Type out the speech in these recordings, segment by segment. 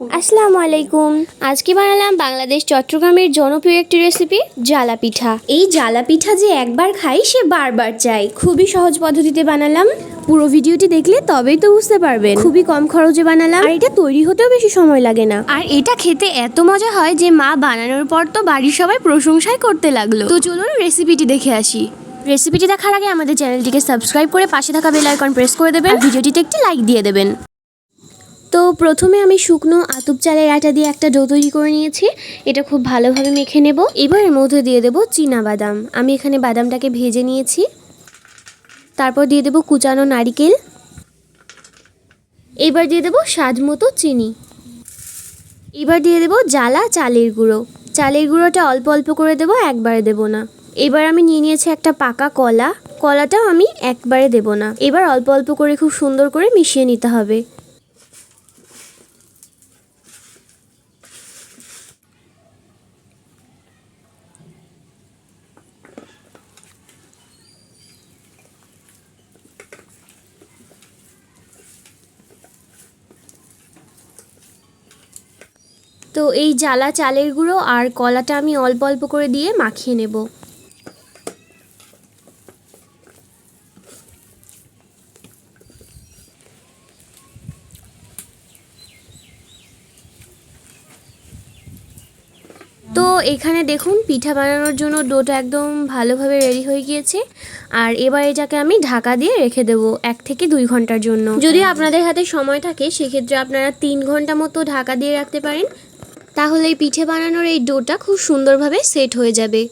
আসসালামু আলাইকুম আজকে বানালাম বাংলাদেশ চট্টগ্রামের জনপ্রিয় একটি রেসিপি জালা পিঠা এই জালা পিঠা যে একবার খাই, সে বারবার চাই। খুবই সহজ পদ্ধতিতে বানালাম। পুরো ভিডিওটি দেখলে তবেই তো বুঝতে পারবেন। খুবই কম খরচে বানালাম। আর এটা তৈরি হতেও বেশি সময় লাগে না। আর এটা খেতে এত মজা হয় যে মা বানানোর পর তো বাড়ির সবাই প্রশংসাই করতে লাগল। তো চলুন রেসিপিটি দেখে আসি। রেসিপিটি দেখার আগে আমাদের চ্যানেলটিকে সাবস্ক্রাইব করে পাশে থাকা বেল আইকন প্রেস করে দেবেন। ভিডিওটিতে একটি লাইক দিয়ে দেবেন। তো প্রথমে আমি শুকনো আতুপ চালের আটা দিয়ে একটা ডো তৈরি করে নিয়েছি। এটা খুব ভালোভাবে মেখে নেব। এবার এর মধ্যে দিয়ে দেবো চীনা বাদাম। আমি এখানে বাদামটাকে ভেজে নিয়েছি। তারপর দিয়ে দেবো কুচানো নারিকেল। এবার দিয়ে দেবো স্বাদ মতো চিনি। এবার দিয়ে দেবো জ্বালা চালের গুঁড়ো। চালের গুঁড়োটা অল্প অল্প করে দেবো, একবারে দেবো না। এবার আমি নিয়ে নিয়েছি একটা পাকা কলা। কলাটাও আমি একবারে দেবো না। এবার অল্প অল্প করে খুব সুন্দর করে মিশিয়ে নিতে হবে। তো এই জ্বালা চালের গুঁড়ো আর কলাটা আমি অল্প অল্প করে দিয়ে মাখিয়ে নেব। তো এখানে দেখুন, পিঠা বানানোর জন্য ডোটা একদম ভালোভাবে রেডি হয়ে গিয়েছে। আর এবার এটাকে আমি ঢাকা দিয়ে রেখে দেব এক থেকে দুই ঘণ্টার জন্য। যদি আপনাদের হাতে সময় থাকে, সেক্ষেত্রে আপনারা তিন ঘণ্টা মতো ঢাকা দিয়ে রাখতে পারেন। তাহলে এই পিঠে বানানোর এই ডোটা খুব সুন্দরভাবে সেট হয়ে যাবে।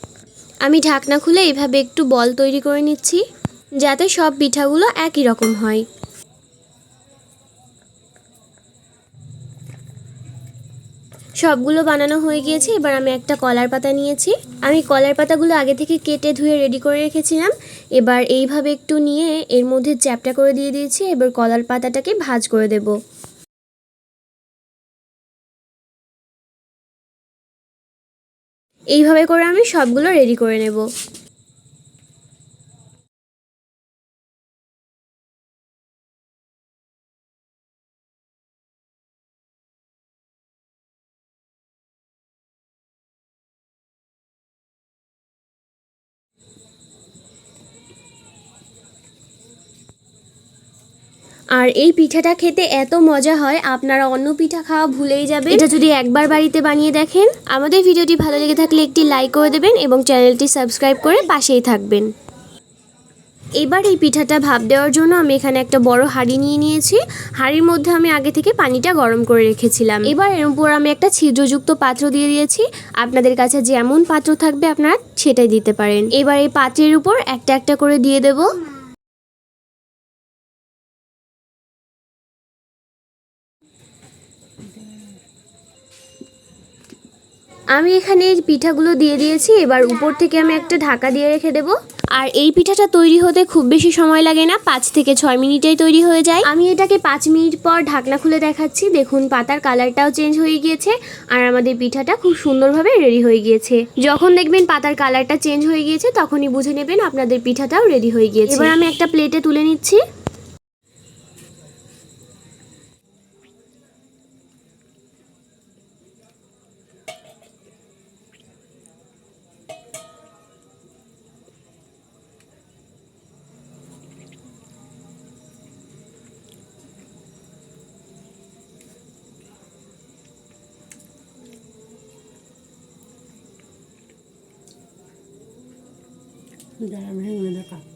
আমি ঢাকনা খুলে এইভাবে একটু বল তৈরি করে নিচ্ছি, যাতে সব পিঠাগুলো একই রকম হয়। সবগুলো বানানো হয়ে গিয়েছে, এবার আমি একটা কলার পাতা নিয়েছি। আমি কলার পাতাগুলো আগে থেকে কেটে ধুয়ে রেডি করে রেখেছিলাম। এবার এইভাবে একটু নিয়ে এর মধ্যে চ্যাপটা করে দিয়ে দিয়েছি, এবার কলার পাতাটাকে ভাজ করে দেব। এইভাবে করে আমি সবগুলো রেডি করে নেব। আর এই পিঠাটা খেতে এত মজা হয়, আপনারা অন্য পিঠা খাওয়া ভুলেই যাবেন। এটা যদি একবার বাড়িতে বানিয়ে দেখেন, আমাদের ভিডিওটি ভালো লেগে থাকলে একটি লাইক করে দেবেন এবং চ্যানেলটি সাবস্ক্রাইব করে পাশেই থাকবেন। এবার এই পিঠাটা ভাপ দেওয়ার জন্য আমি এখানে একটা বড় হাঁড়ি নিয়ে নিয়েছি। হাঁড়ির মধ্যে আমি আগে থেকে পানিটা গরম করে রেখেছিলাম। এবার এর উপর আমি একটা ছিদ্রযুক্ত পাত্র দিয়ে দিয়েছি। আপনাদের কাছে যেমন পাত্র থাকবে আপনারা সেটাই দিতে পারেন। এবার এই পাত্রের উপর একটা একটা করে দিয়ে দেবো। আমি এখানে এই পিঠাগুলো দিয়ে দিয়েছি এবার উপর থেকে আমি একটা ঢাকা দিয়ে রেখে দেবো। আর এই পিঠাটা তৈরি হতে খুব বেশি সময় লাগে না পাঁচ থেকে ছয় মিনিটেই তৈরি হয়ে যায়। আমি এটাকে পাঁচ মিনিট পর ঢাকনা খুলে দেখাচ্ছি দেখুন পাতার কালারটাও চেঞ্জ হয়ে গিয়েছে আর আমাদের পিঠাটা খুব সুন্দরভাবে রেডি হয়ে গিয়েছে। যখন দেখবেন পাতার কালারটা চেঞ্জ হয়ে গিয়েছে তখনই বুঝে নেবেন আপনাদের পিঠাটাও রেডি হয়ে গিয়েছে। এবার আমি একটা প্লেটে তুলে নিচ্ছি। มันจะทำให้เงินได้กับ